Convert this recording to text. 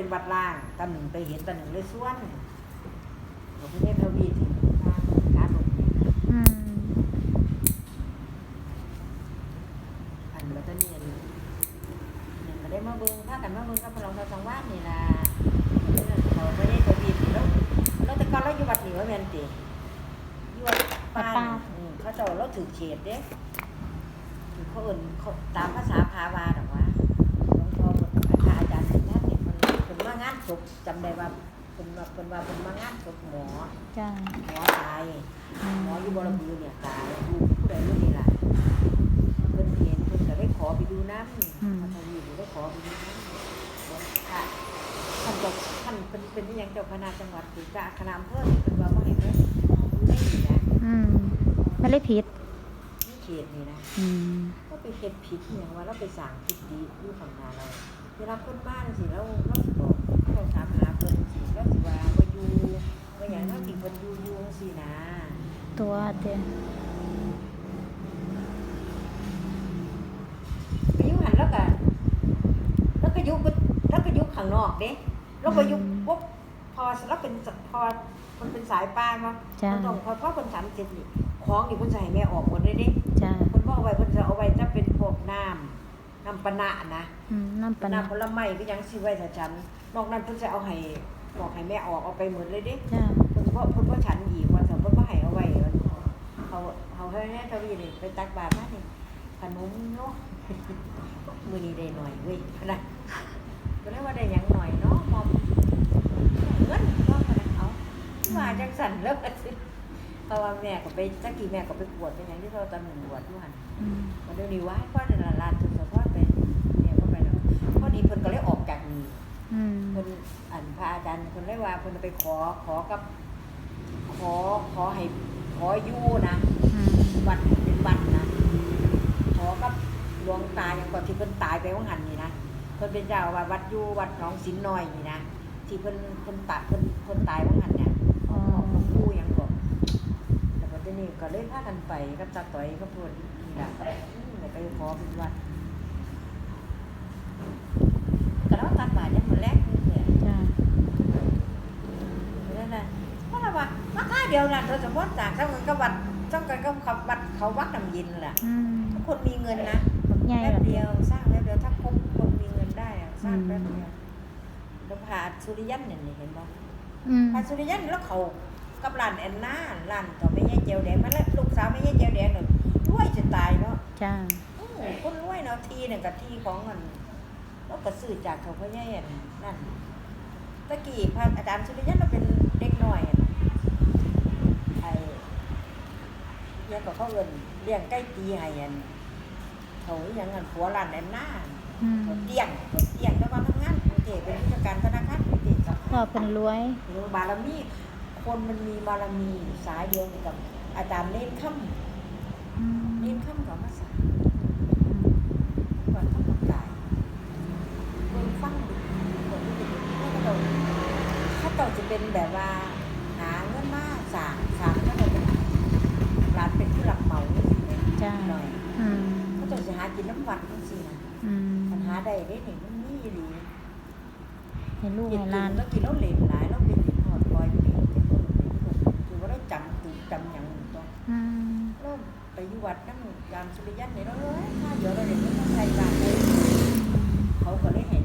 เป็นวัดล่างตาหนึ่งไปเห็นตาหนึ่งเลยส่วนหลวงพี่เนตรทวีที่ทางการหลวงอืมอันแล้วก็เนี่ยหนึ่งก็ได้มาเบิ่งพากันมาเบิ่งกับพระรองสังวาสนี่ล่ะเขาไม่ได้ทวีที่แล้วแล้วแต่ก่อนเราอยู่วัดนี่ว่าแม่นติอยู่วัดป้านอืมเขาเจ้าเราถือเขตเด้ถือเขาเอิ้นเขาตามภาษาพาวาดอกว่า จำได้ว่าเพิ่นว่าเพิ่นว่าเพิ่นมางานศพหมอจ้าหมอตายอืมหมออยู่บรบือเนี่ยตายอยู่ผู้ใดรู้นี่ล่ะเพิ่นเห็นเพิ่นก็ได้ขอไปดูน้ำพระทวีได้ขอไปดูน้ำค่ะท่านเจ้าท่านเป็นเป็นที่ยังเจ้าคณะจังหวัดหรือเจ้าคณะอำเภอนี่เป็นว่าบ่ให้เพิ่นไม่ดีนะอืมไม่ได้ผิด นี่เขตนี่นะอืมก็ไปเฮ็ดผิดเนี่ยว่าเราไปสั่งผิดดีอยู่ฝั่งหน้าเราเวลาคนบ้านสิเราเราสิบอกเรา ก็อยู่ข้างนอกเด้แล้วก็อยู่ปุ๊บพอแล้วเป็นสพอมันเป็นสายป้ายมั้งจ้ามันต้องพอพ่อคนฉันเสร็จนี่ของนี่เพิ่นจะให้แม่ออกหมดเลยเด้จ้าเพิ่นบอกไว้เพิ่นจะเอาไว้จะเป็นพวกน้ำน้ำปะนะนะอืมน้ำปลาน้ำผลไม้ก็ยังสิไว้ถ้าฉันนอกนั้นเพิ่นจะเอาให้บอกให้แม่ออกเอาไปหมดเลยเด้จ้าเพิ่นบ่เพิ่นบ่ฉันอีกวันเสาร์เพิ่นบ่ให้เอาไว้วัน เขาเขาให้แม่ทวีนี่ไปตักบาตรมานี่ขนมเนาะมื้อนี้ได้หน่อยเว้ยนะก็เลยว่าได้หยังหน่อยเนาะมอมเงินก็มาเอามาจังสั่นแล้วก็สิเพราะว่าแม่ก็ไปจักกี้แม่ก็ไปบวชเป็นหยังที่เราตอนหนึ่งบวชอยู่หั่นอืมวันเดี๋ยวนี้ว่าให้พ่อเดินลานจนสะพอดไปเนี่ยก็ไปแล้วพอดีเพิ่นก็เลยออกจากนี่อืมเพิ่นอันพระอาจารย์เพิ่นเลยว่าเพิ่นไปขอขอกับ ขอขอให้ ขออยู่นะอืมวัดเป็นวัดนะขอกับหลวงตาอย่างก่อนที่เพิ่นตายไปว่าหันนี่นะเพิ่นเป็นเจ้าว่าวัดอยู่วัดหนองสินน้อยนี่นะที่เพิ่นเพิ่นตัดเพิ่นเพิ่นตายว่าหันเนี่ยอ๋อหลวงปู่หยังก่อนแล้วก็ทีนี้ก็เลยพากันไปกับตาต่อยกับเพิ่นนี่ล่ะอืมไปขอเป็นวัดก็แล้วตัดบาตรยังมื้อแรกนี่แหละ จ้า นั่นน่ะเพราะว่าราคา เดียวนั่นเราสมมติจากเท่ากันกับวัดเท่ากันกับเขาวัดเขาวัดน้ำเยินแหละอืมทุกคนมีเงินนะบักใหญ่แป๊บแบบเดียวสร้างแป๊บเดียวถ้าครบคนมีเงินได้อะสร้างแป๊บเดียวแล้วพาสุริยันเนี่ยนี่เห็นบ่อืมพาสุริยันแล้วเขากับร้านแอนนาร้านต่อไม่ใช่เจลแดงมาแล้วลูกสาวไม่ใช่เจลแดงเนี่ยรวยจะตายเนาะ จ้าโอ้โหคนรวยเนาะทีเนี่ยกับทีของมันแล้วก็ซื้อจากเขาพ่อใหญ่อันนั่นตะกี้พระอาจารย์สุริยันเราเป็นเด็กน้อยอะไอ้เรี ยกกับเขาเอินเลี้ยงใกล้ตีให้อันเขาอหยังอันผัวร้านแอนนาอืมเขาเตี้ยงเขาเตี้ยงแล้วมาทำงานกรุงเทพเป็นผู้จัดการธนาคารกรุงเทพครับก็เป็นรวยหรือบารมีคนมันมีบารมีสายเดียวกับ อาจารย์เล่นค่ำอืมเล่นค่ำกับมาสายอืมก่อนทำความตายเบิ่งฟังดูคนที่เป็นแม่ก็ต้องถ้าต่อจะเป็นแบบว่าหาเงินมาสร้างสร้างก็ต้องเป็นร้านเป็นผู้รับเหมาจังซี่แหม จ้า หน่อย อืม เขาต้องจะหากินน้ำวัดจังซี่นะ อื มปัญหาใดได้เห็นมันมีอีหลีให้ลูกกินให้กิหลานนแล้วกินแล้วเหลนหลายแล้วเป็นหินหอดลอยปีแต่คนเป็นคนคือว่าได้จำคือจำอย่างหนึ่งตัวอืมแล้วไปอยู่วัดนั่งยามสุริยันเนี่ยเราเลยถ้าเดี๋ยวเราเด็กไม่ต้องใช้บาทเลยเขาก็เลยให้